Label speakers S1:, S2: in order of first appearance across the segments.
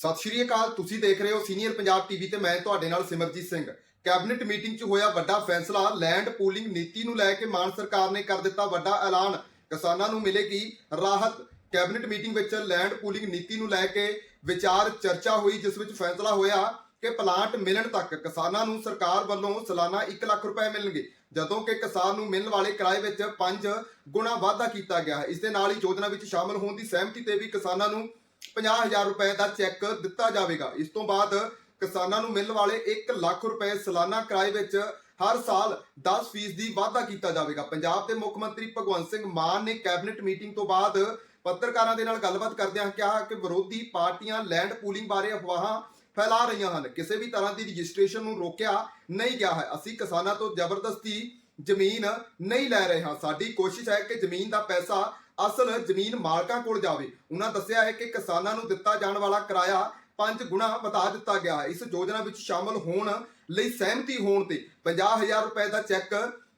S1: ਸਤਿ ਸ਼੍ਰੀ ਅਕਾਲ, ਤੁਸੀਂ ਦੇਖ ਰਹੇ ਹੋ ਸੀਨੀਅਰ ਪੰਜਾਬ ਟੀਵੀ ਤੇ ਮੈਂ ਤੁਹਾਡੇ ਨਾਲ ਸਿਮਰਜੀਤ ਸਿੰਘ। ਕੈਬਨਿਟ ਮੀਟਿੰਗ 'ਚ ਹੋਇਆ ਵੱਡਾ ਫੈਸਲਾ ਲੈਂਡ ਪੂਲਿੰਗ ਨੀਤੀ ਨੂੰ ਲੈ ਕੇ ਮਾਨ ਸਰਕਾਰ ਨੇ ਕਰ ਦਿੱਤਾ ਵੱਡਾ ਐਲਾਨ। ਕਿਸਾਨਾਂ ਨੂੰ ਮਿਲੇਗੀ ਰਾਹਤ। ਕੈਬਨਿਟ ਮੀਟਿੰਗ ਵਿੱਚ ਲੈਂਡ ਪੂਲਿੰਗ ਨੀਤੀ ਨੂੰ ਲੈ ਕੇ ਵਿਚਾਰ ਚਰਚਾ ਹੋਈ, ਜਿਸ ਵਿੱਚ ਫੈਸਲਾ ਹੋਇਆ ਕਿ ਪਲਾਂਟ ਮਿਲਣ ਤੱਕ ਕਿਸਾਨਾਂ ਨੂੰ ਸਰਕਾਰ ਵੱਲੋਂ ਸਾਲਾਨਾ 1 ਲੱਖ ਰੁਪਏ ਮਿਲਣਗੇ, ਜਦੋਂ ਕਿ ਕਿਸਾਨ ਨੂੰ ਮਿਲਣ ਵਾਲੇ ਕਿਰਾਏ ਵਿੱਚ 5 ਗੁਣਾ ਵਾਧਾ ਕੀਤਾ ਗਿਆ। ਹੈ ਇਸ ਦੇ ਨਾਲ ਹੀ ਯੋਜਨਾ ਵਿੱਚ ਸ਼ਾਮਲ ਹੋਣ ਦੀ ਸਹਿਮਤੀ ਤੇ ਵੀ ਕਿਸਾਨਾਂ ਨੂੰ 50000 ਰੁਪਏ ਦਾ ਚੈੱਕ ਦਿੱਤਾ ਜਾਵੇਗਾ। ਇਸ ਤੋਂ ਬਾਅਦ ਕਿਸਾਨਾਂ ਨੂੰ ਮਿਲਣ ਵਾਲੇ 1 ਲੱਖ ਰੁਪਏ ਸਾਲਾਨਾ ਕਿਰਾਏ ਵਿੱਚ ਹਰ ਸਾਲ 10% ਦੀ ਵਾਧਾ ਕੀਤਾ ਜਾਵੇਗਾ। ਪੰਜਾਬ ਦੇ ਮੁੱਖ ਮੰਤਰੀ ਭਗਵੰਤ ਸਿੰਘ ਮਾਨ ਨੇ ਕੈਬਨਿਟ ਮੀਟਿੰਗ ਤੋਂ ਬਾਅਦ ਪੱਤਰਕਾਰਾਂ ਦੇ ਨਾਲ ਗੱਲਬਾਤ ਕਰਦਿਆਂ ਕਿਹਾ ਕਿ ਵਿਰੋਧੀ ਪਾਰਟੀਆਂ ਲੈਂਡ ਪੂਲਿੰਗ ਬਾਰੇ ਅਫਵਾਹਾਂ ਫੈਲਾ ਰਹੀਆਂ ਹਨ। ਕਿਸੇ ਵੀ ਤਰ੍ਹਾਂ ਦੀ ਰਜਿਸਟ੍ਰੇਸ਼ਨ ਨੂੰ ਰੋਕਿਆ ਨਹੀਂ ਗਿਆ ਹੈ। ਅਸੀਂ ਕਿਸਾਨਾਂ ਤੋਂ ਜ਼ਬਰਦਸਤੀ ਜ਼ਮੀਨ ਨਹੀਂ ਲੈ ਰਹੇ ਹਾਂ। ਸਾਡੀ ਕੋਸ਼ਿਸ਼ ਹੈ ਕਿ ਜ਼ਮੀਨ ਦਾ ਪੈਸਾ ਅਸਲ ਜ਼ਮੀਨ ਮਾਲਕਾਂ ਕੋਲ ਜਾਵੇ। ਉਹਨਾਂ ਦੱਸਿਆ ਹੈ ਕਿ ਕਿਸਾਨਾਂ ਨੂੰ ਦਿੱਤਾ ਜਾਣ ਵਾਲਾ ਕਿਰਾਇਆ ਪੰਜ ਗੁਣਾ ਵਧਾ ਦਿੱਤਾ ਗਿਆ ਹੈ। ਇਸ ਯੋਜਨਾ ਵਿੱਚ ਸ਼ਾਮਲ ਹੋਣ ਲਈ ਸਹਿਮਤੀ ਹੋਣ ਤੇ 50000 ਰੁਪਏ ਦਾ ਚੈੱਕ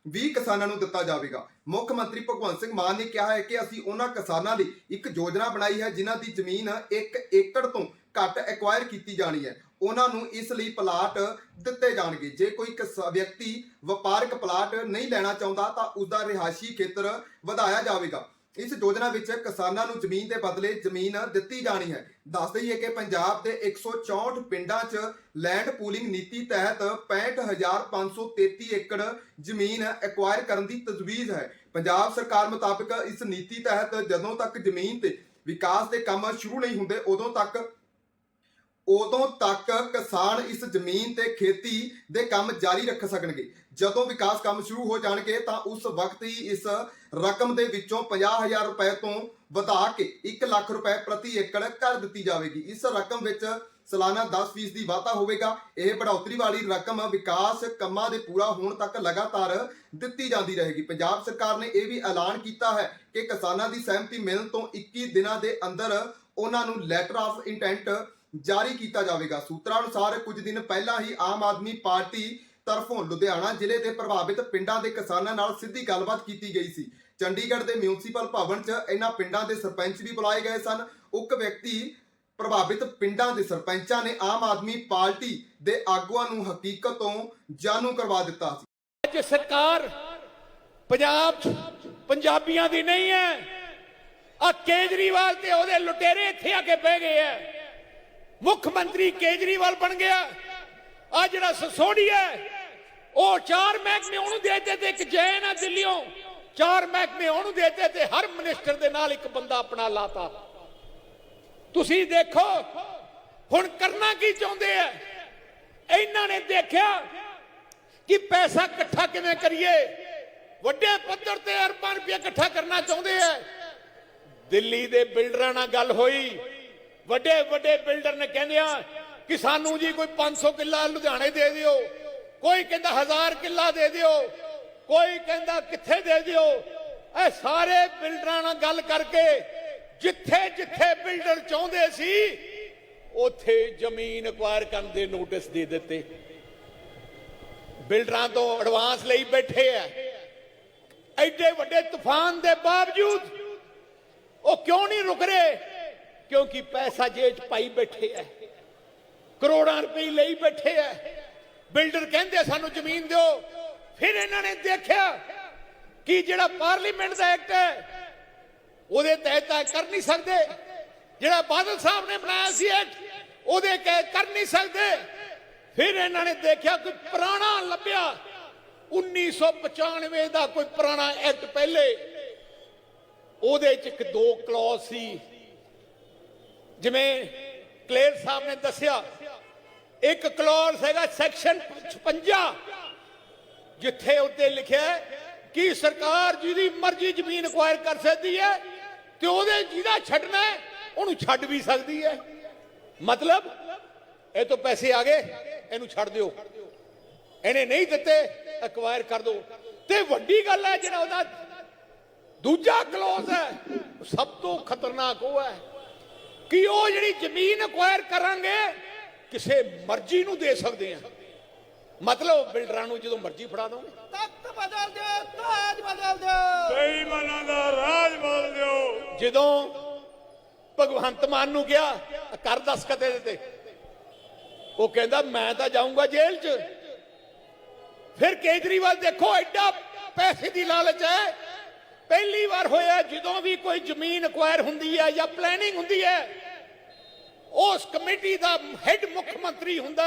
S1: ਵੀ ਕਿਸਾਨਾਂ ਨੂੰ ਦਿੱਤਾ ਜਾਵੇਗਾ। ਮੁੱਖ ਮੰਤਰੀ ਭਗਵੰਤ ਸਿੰਘ ਮਾਨ ਨੇ ਕਿਹਾ ਹੈ ਕਿ ਅਸੀਂ ਉਹਨਾਂ ਕਿਸਾਨਾਂ ਲਈ ਇੱਕ ਯੋਜਨਾ ਬਣਾਈ ਹੈ ਜਿਨ੍ਹਾਂ ਦੀ ਜ਼ਮੀਨ 1 ਏਕੜ ਤੋਂ ਘੱਟ ਐਕਵਾਇਰ ਕੀਤੀ ਜਾਣੀ ਹੈ। ਉਹਨਾਂ ਨੂੰ ਇਸ ਲਈ ਪਲਾਟ ਦਿੱਤੇ ਜਾਣਗੇ। ਜੇ ਕੋਈ ਵਿਅਕਤੀ ਵਪਾਰਕ ਪਲਾਟ ਨਹੀਂ ਲੈਣਾ ਚਾਹੁੰਦਾ, ਤਾਂ ਉਸ ਦਾ ਰਿਹਾਇਸ਼ੀ ਖੇਤਰ ਵਧਾਇਆ ਜਾਵੇਗਾ। ਇਸ ਯੋਜਨਾ ਵਿੱਚ ਕਿਸਾਨਾਂ ਨੂੰ ਜ਼ਮੀਨ ਦੇ ਬਦਲੇ ਜ਼ਮੀਨ ਦਿੱਤੀ ਜਾਣੀ ਹੈ। ਦੱਸ ਦਈਏ ਕਿ ਪੰਜਾਬ ਦੇ 164 ਪਿੰਡਾਂ 'ਚ ਲੈਂਡ ਪੂਲਿੰਗ ਨੀਤੀ ਤਹਿਤ 65533 ਏਕੜ ਜ਼ਮੀਨ ਐਕਵਾਇਰ ਕਰਨ ਦੀ ਤਜਵੀਜ਼ ਹੈ। ਪੰਜਾਬ ਸਰਕਾਰ ਮੁਤਾਬਕ ਇਸ ਨੀਤੀ ਤਹਿਤ ਜਦੋਂ ਤੱਕ ਜ਼ਮੀਨ ਤੇ ਵਿਕਾਸ ਦੇ ਕੰਮ ਸ਼ੁਰੂ ਨਹੀਂ ਹੁੰਦੇ, ਉਦੋਂ ਤੱਕ ਉਦੋਂ ਤੱਕ ਕਿਸਾਨ ਇਸ ਜ਼ਮੀਨ ਤੇ ਖੇਤੀ ਦੇ ਕੰਮ ਜਾਰੀ ਰੱਖ ਸਕਣਗੇ। ਜਦੋਂ ਵਿਕਾਸ ਕੰਮ ਸ਼ੁਰੂ ਹੋ ਜਾਣਗੇ, ਤਾਂ ਉਸ ਵਕਤ ਹੀ ਇਸ ਰਕਮ ਦੇ ਵਿੱਚੋਂ 50000 ਰੁਪਏ ਤੋਂ ਵਧਾ ਕੇ 1 ਲੱਖ ਰੁਪਏ ਪ੍ਰਤੀ ਏਕੜ ਕਰ ਦਿੱਤੀ ਜਾਵੇਗੀ। ਇਸ ਰਕਮ ਵਿੱਚ ਸਾਲਾਨਾ 10% ਦੀ ਵਾਧਾ ਹੋਵੇਗਾ। ਇਹ ਬੜਾਉਤਰੀ ਵਾਲੀ ਰਕਮ ਵਿਕਾਸ ਕੰਮਾਂ ਦੇ ਪੂਰਾ ਹੋਣ ਤੱਕ ਲਗਾਤਾਰ ਦਿੱਤੀ ਜਾਂਦੀ ਰਹੇਗੀ। ਪੰਜਾਬ ਸਰਕਾਰ ਨੇ ਇਹ ਵੀ ਐਲਾਨ ਕੀਤਾ ਹੈ ਕਿ ਕਿਸਾਨਾਂ ਦੀ ਸਹਿਮਤੀ ਮਿਲਣ ਤੋਂ 21 ਦਿਨਾਂ ਦੇ ਅੰਦਰ ਉਹਨਾਂ ਨੂੰ ਲੈਟਰ ਆਫ ਇੰਟੈਂਟ ਜਾਰੀ ਕੀਤਾ ਜਾਵੇਗਾ। ਸੂਤਰਾਂ ਅਨੁਸਾਰ ਕੁਝ ਦਿਨ ਪਹਿਲਾਂ ਹੀ ਆਮ ਆਦਮੀ ਪਾਰਟੀ ਤਰਫੋਂ ਲੁਧਿਆਣਾ ਜ਼ਿਲ੍ਹੇ ਦੇ ਪ੍ਰਭਾਵਿਤ ਪਿੰਡਾਂ ਦੇ ਕਿਸਾਨਾਂ ਨਾਲ ਸਿੱਧੀ ਗੱਲਬਾਤ ਕੀਤੀ ਗਈ ਸੀ। ਚੰਡੀਗੜ੍ਹ ਦੇ ਮਿਊਨਿਸਪਲ ਭਵਨ 'ਚ ਇਹਨਾਂ ਪਿੰਡਾਂ ਦੇ ਸਰਪੰਚ ਵੀ ਬੁਲਾਏ ਗਏ ਸਨ। ਉਕ ਵਿਅਕਤੀ ਪ੍ਰਭਾਵਿਤ ਪਿੰਡਾਂ ਦੇ ਸਰਪੰਚਾਂ ਨੇ ਆਮ ਆਦਮੀ ਪਾਰਟੀ ਦੇ ਆਗੂਆਂ ਨੂੰ ਹਕੀਕਤ ਤੋਂ ਜਾਣੂ ਕਰਵਾ ਦਿੱਤਾ ਸੀ।
S2: ਅੱਜ ਸਰਕਾਰ ਪੰਜਾਬ ਪੰਜਾਬੀਆਂ ਦੀ ਨਹੀਂ ਹੈ। ਆ ਕੇਜਰੀਵਾਲ ਤੇ ਉਹਦੇ ਲੁਟੇਰੇ ਇੱਥੇ ਆ ਕੇ ਬਹਿ ਗਏ ਆ ਮੁੱਖ ਮੰਤਰੀ ਕੇਜਰੀਵਾਲ ਬਣ ਗਿਆ। ਆ ਜਿਹੜਾ ਸਸੋੜੀਆ ਹੈ, ਉਹ ਚਾਰ ਮਹਿਕਮੇ ਉਹਨੂੰ ਦੇ ਦਿੱਤੇ ਤੇ ਇੱਕ ਜੈਨ ਆ ਦਿੱਲੀੋਂ ਚਾਰ ਮਹਿਕਮੇ ਉਹਨੂੰ ਦੇ ਦਿੱਤੇ ਤੇ ਹਰ ਮਿਨਿਸਟਰ ਦੇ ਨਾਲ ਇੱਕ ਬੰਦਾ ਆਪਣਾ ਲਾਤਾ। ਤੁਸੀਂ ਦੇਖੋ ਹੁਣ ਕਰਨਾ ਕੀ ਚਾਹੁੰਦੇ ਆ? ਇਹਨਾਂ ਨੇ ਦੇਖਿਆ ਕਿ ਪੈਸਾ ਇਕੱਠਾ ਕਿਵੇਂ ਕਰੀਏ? ਵੱਡੇ ਪੱਧਰ ਤੇ ਅਰਬਾਂ ਰੁਪਏ ਇਕੱਠਾ ਕਰਨਾ ਚਾਹੁੰਦੇ ਆ। ਦਿੱਲੀ ਦੇ ਬਿਲਡਰਾਂ ਨਾਲ ਗੱਲ ਹੋਈ। ਵੱਡੇ ਵੱਡੇ ਬਿਲਡਰ ਨੇ ਕਹਿੰਦੇ ਆ ਕਿ ਸਾਨੂੰ ਜੀ ਕੋਈ 500 ਕਿੱਲਾ ਲੁਧਿਆਣੇ ਦੇ ਦਿਓ, ਕੋਈ ਕਹਿੰਦਾ 1000 ਕਿੱਲਾ ਦੇ ਦਿਓ, ਕੋਈ ਕਹਿੰਦਾ ਕਿੱਥੇ ਦੇ ਦਿਓ। ਇਹ ਸਾਰੇ ਬਿਲਡਰਾਂ ਨਾਲ ਗੱਲ ਕਰਕੇ ਜਿੱਥੇ ਜਿੱਥੇ ਬਿਲਡਰ ਚਾਹੁੰਦੇ ਸੀ, ਉੱਥੇ ਜ਼ਮੀਨ ਅਕਵਾਇਰ ਕਰਨ ਦੇ ਨੋਟਿਸ ਦੇ ਦਿੱਤੇ। ਬਿਲਡਰਾਂ ਤੋਂ ਐਡਵਾਂਸ ਲਈ ਬੈਠੇ ਆ। ਐਡੇ ਵੱਡੇ ਤੂਫਾਨ ਦੇ ਬਾਵਜੂਦ ਉਹ ਕਿਉਂ ਨਹੀਂ ਰੁਕ ਰਹੇ? ਕਿਉਂਕਿ ਪੈਸਾ ਜੇਬ 'ਚ ਪਾਈ ਬੈਠੇ ਆ ਕਰੋੜਾਂ ਰੁਪਏ ਲਈ ਬੈਠੇ ਆ ਬਿਲਡਰ ਕਹਿੰਦੇ ਸਾਨੂੰ ਜ਼ਮੀਨ ਦਿਓ। ਫਿਰ ਇਹਨਾਂ ਨੇ ਦੇਖਿਆ ਕਿ ਜਿਹੜਾ ਪਾਰਲੀਮੈਂਟ ਦਾ ਐਕਟ ਹੈ ਉਹਦੇ ਤਹਿਤ ਕਰ ਨਹੀਂ ਸਕਦੇ। ਜਿਹੜਾ ਬਾਦਲ ਸਾਹਿਬ ਨੇ ਬਣਾਇਆ ਸੀ ਐਕਟ, ਉਹਦੇ ਕਹਿ ਕਰ ਨਹੀਂ ਸਕਦੇ। ਫਿਰ ਇਹਨਾਂ ਨੇ ਦੇਖਿਆ ਕੋਈ ਪੁਰਾਣਾ ਲੱਭਿਆ। 1995 ਦਾ ਕੋਈ ਪੁਰਾਣਾ ਐਕਟ ਪਹਿਲੇ। ਉਹਦੇ ਚ ਇੱਕ ਦੋ ਕਲੌਜ਼ ਸੀ। ਜਿਵੇਂ ਕਲੇਰ ਸਾਹਿਬ ਨੇ ਦੱਸਿਆ, ਇੱਕ ਕਲੌਜ਼ ਹੈਗਾ ਸੈਕਸ਼ਨ 56 ਜਿੱਥੇ ਉੱਤੇ ਲਿਖਿਆ ਕਿ ਸਰਕਾਰ ਜਿਹਦੀ ਮਰਜ਼ੀ ਜ਼ਮੀਨ ਅਕਵਾਇਰ ਕਰ ਸਕਦੀ ਹੈ ਤੇ ਉਹਦੇ ਜਿਹਦਾ ਛੱਡਣਾ ਉਹਨੂੰ ਛੱਡ ਵੀ ਸਕਦੀ ਹੈ। ਮਤਲਬ, ਇਹ ਤੋਂ ਪੈਸੇ ਆ ਗਏ, ਇਹਨੂੰ ਛੱਡ ਦਿਓ। ਇਹਨੇ ਨਹੀਂ ਦਿੱਤੇ ਅਕਵਾਇਰ ਕਰ ਦਿਓ ਤੇ ਵੱਡੀ ਗੱਲ ਹੈ ਜਿਹੜਾ ਉਹਦਾ ਦੂਜਾ ਕਲੋਜ਼ ਹੈ ਸਭ ਤੋਂ ਖਤਰਨਾਕ ਉਹ ਹੈ। ਕਿ ਉਹ ਜਿਹੜੀ ਜ਼ਮੀਨ ਅਕਵਾਇਰ ਕਰਾਂਗੇ ਕਿਸੇ ਮਰਜ਼ੀ ਨੂੰ ਦੇ ਸਕਦੇ ਆ ਮਤਲਬ ਬਿਲਡਰਾਂ ਨੂੰ ਜਦੋਂ ਮਰਜ਼ੀ ਫੜਾ ਦੋਗੇ।
S3: ਤਖਤ ਬਦਲ ਦਿਓ ਤਾਜ ਬਦਲ ਦਿਓ।
S4: ਬੇਈਮਾਨਾਂ ਦਾ ਰਾਜ ਬੋਲ ਦਿਓ।
S2: ਜਦੋਂ ਭਗਵੰਤ ਮਾਨ ਨੂੰ ਕਿਹਾ ਕਰ ਦੱਸ ਕਦੇ ਤੇ ਉਹ ਕਹਿੰਦਾ ਮੈਂ ਤਾਂ ਜਾਊਂਗਾ ਜੇਲ੍ਹ 'ਚ। ਫਿਰ ਕੇਜਰੀਵਾਲ ਦੇਖੋ ਐਡਾ ਪੈਸੇ ਦੀ ਲਾਲਚ ਹੈ। ਪਹਿਲੀ ਵਾਰ ਹੋਇਆ ਜਦੋਂ ਵੀ ਕੋਈ ਜ਼ਮੀਨ ਅਕਵਾਇਰ ਹੁੰਦੀ ਹੈ ਜਾਂ ਪਲੈਨਿੰਗ ਹੁੰਦੀ ਹੈ ਉਸ ਕਮੇਟੀ ਦਾ ਹੈੱਡ ਮੁੱਖ ਮੰਤਰੀ ਹੁੰਦਾ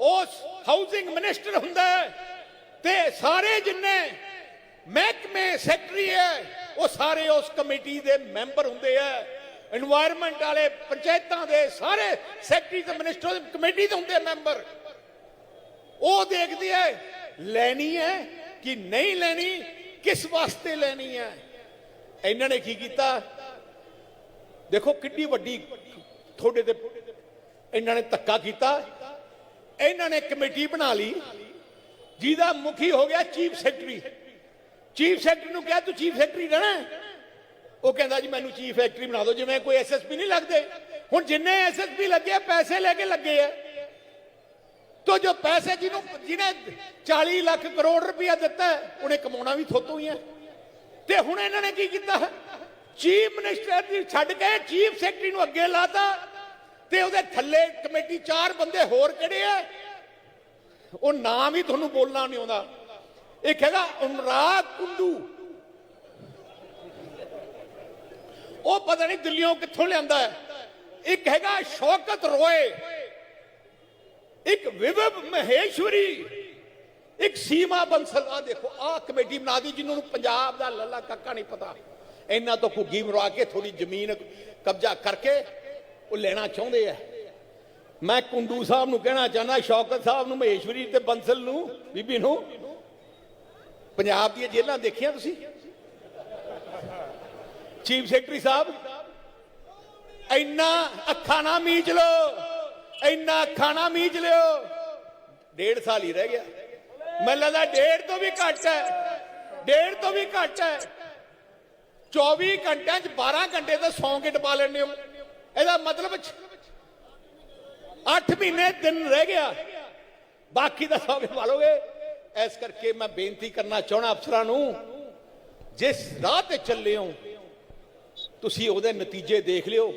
S2: ਉਸ ਹਾਊਸਿੰਗ ਮਿਨਿਸਟਰ ਹੁੰਦਾ ਤੇ ਸਾਰੇ ਜਿੰਨੇ ਮਹਿਕਮੇ ਸੈਕਟਰੀ ਹੈ, ਉਹ ਸਾਰੇ ਉਸ ਕਮੇਟੀ ਦੇ ਮੈਂਬਰ ਹੁੰਦੇ ਆ। এনवायरमेंट ਵਾਲੇ ਪੰਚਾਇਤਾਂ ਦੇ ਸਾਰੇ ਸੈਕਟਰੀ ਤੇ ਮਿਨਿਸਟਰ ਕਮੇਟੀ ਦੇ ਹੁੰਦੇ ਮੈਂਬਰ ਉਹ ਦੇਖਦੇ ਹੈ ਲੈਣੀ ਹੈ ਕਿ ਨਹੀਂ ਲੈਣੀ, ਕਿਸ ਵਾਸਤੇ ਲੈਣੀ ਹੈ? ਇਹਨਾਂ ਨੇ ਕੀ ਕੀਤਾ? ਦੇਖੋ ਕਿੰਨੀ ਵੱਡੀ ਤੁਹਾਡੇ ਤੇ ਇਹਨਾਂ ਨੇ ਧੱਕਾ ਕੀਤਾ। ਇਹਨਾਂ ਨੇ ਕਮੇਟੀ ਬਣਾ ਲਈ। ਜਿਹਦਾ ਮੁਖੀ ਹੋ ਗਿਆ ਚੀਫ ਸੈਕਟਰੀ। ਚੀਫ ਸੈਕਟਰੀ ਨੂੰ ਕਿਹਾ, ਤੂੰ ਚੀਫ ਸੈਕਟਰੀ ਰਹਿਣਾ ਉਹ ਕਹਿੰਦਾ, ਜੀ, ਮੈਨੂੰ ਚੀਫ ਸੈਕਟਰੀ ਬਣਾ ਦਿਓ। ਜਿਵੇਂ ਕੋਈ ਐਸਐਸਪੀ ਨਹੀਂ ਲੱਗਦੇ। ਹੁਣ ਜਿੰਨੇ ਐਸਐਸਪੀ ਲੱਗੇ ਪੈਸੇ ਲੈ ਕੇ ਲੱਗੇ ਆ। ਤੋ ਜੋ ਪੈਸੇ ਜਿਹਨੂੰ, ਜਿਹਨੇ 40 ਲੱਖ ਕਰੋੜ ਰੁਪਇਆ ਦਿੱਤਾ ਉਹਨੇ ਕਮਾਉਣਾ ਵੀ ਥੋਤੋਂ ਹੀ ਹੈ। ਤੇ ਹੁਣ ਇਹਨਾਂ ਨੇ ਕੀ ਕੀਤਾ? ਚੀਫ ਮਿਨਿਸਟਰ ਦੀ ਛੱਡ ਕੇ ਚੀਫ ਸੈਕਟਰੀ ਨੂੰ ਅੱਗੇ ਲਾਤਾ। ਤੇ ਉਹਦੇ ਥੱਲੇ ਕਮੇਟੀ ਚਾਰ ਬੰਦੇ ਹੋਰ ਕਿਹੜੇ ਆ? ਉਹ ਨਾਮ ਹੀ ਤੁਹਾਨੂੰ ਬੋਲਣਾ ਨਹੀਂ ਆਉਂਦਾ। ਇੱਕ ਹੈਗਾ ਅਨੁਰਾਗ ਕੁੰਡੂ। ਉਹ ਪਤਾ ਨਹੀਂ ਦਿੱਲੀੋਂ ਕਿੱਥੋਂ ਲਿਆਂਦਾ ਹੈ। ਇੱਕ ਹੈਗਾ ਸ਼ੌਕਤ ਰੋਏ। ਇੱਕ ਵਿਵਵ ਮਹੇਸ਼ਵਰੀ। ਇੱਕ ਸੀਮਾ ਬੰਸਲ। ਆ ਦੇਖੋ ਆ ਕਮੇਟੀ ਬਣਾ ਦੀ ਜਿਹਨੂੰ ਪੰਜਾਬ ਦਾ ਲੱਲਾ ਕੱਕਾ ਨਹੀਂ ਪਤਾ। ਇਹਨਾਂ ਤੋਂ ਘੁੱਗੀ ਮਰਵਾ ਕੇ ਥੋੜੀ ਜ਼ਮੀਨ ਕਬਜ਼ਾ ਕਰਕੇ ਉਹ ਲੈਣਾ ਚਾਹੁੰਦੇ ਆ। ਮੈਂ ਕੁੰਡੂ ਸਾਹਿਬ ਨੂੰ ਕਹਿਣਾ ਚਾਹੁੰਦਾ, ਸ਼ੌਕਤ ਸਾਹਿਬ ਨੂੰ, ਮਹੇਸ਼ਵਰੀ ਤੇ ਬੰਸਲ ਨੂੰ, ਬੀਬੀ ਨੂੰ। ਪੰਜਾਬ ਦੀਆਂ ਜੇਲ੍ਹਾਂ ਦੇਖੀਆਂ ਤੁਸੀਂ? ਚੀਫ ਸੈਕਟਰੀ ਸਾਹਿਬ, ਇੰਨਾ ਅੱਖਾਂ ਨਾ ਮੀਚ ਲੋ ਇੰਨਾ ਅੱਖਾਂ ਨਾ ਮੀਚ ਲਿਓ। ਡੇਢ ਸਾਲ ਹੀ ਰਹਿ ਗਿਆ। ਮੈਨੂੰ ਲੱਗਦਾ ਡੇਢ ਤੋਂ ਵੀ ਘੱਟ ਹੈ, ਡੇਢ ਤੋਂ ਵੀ ਘੱਟ ਹੈ। 24 ਘੰਟਿਆਂ ਚ 12 ਘੰਟੇ ਤਾਂ ਸੌਂ ਕੇ ਟਪਾ ਲੈਣੇ ਹੋ। ਇਹਦਾ ਮਤਲਬ 8 ਮਹੀਨੇ, ਦਿਨ ਰਹਿ ਗਿਆ। ਬਾਕੀ ਦਾ ਸਭ ਕੇ ਇਸ ਕਰਕੇ ਮੈਂ ਬੇਨਤੀ ਕਰਨਾ ਚਾਹਣਾ ਅਫਸਰਾਂ ਨੂੰ, ਜਿਸ ਰਾਹ ਤੇ ਚੱਲੇ ਹੋ, ਤੁਸੀਂ ਉਹਦੇ ਨਤੀਜੇ ਦੇਖ ਲਿਓ।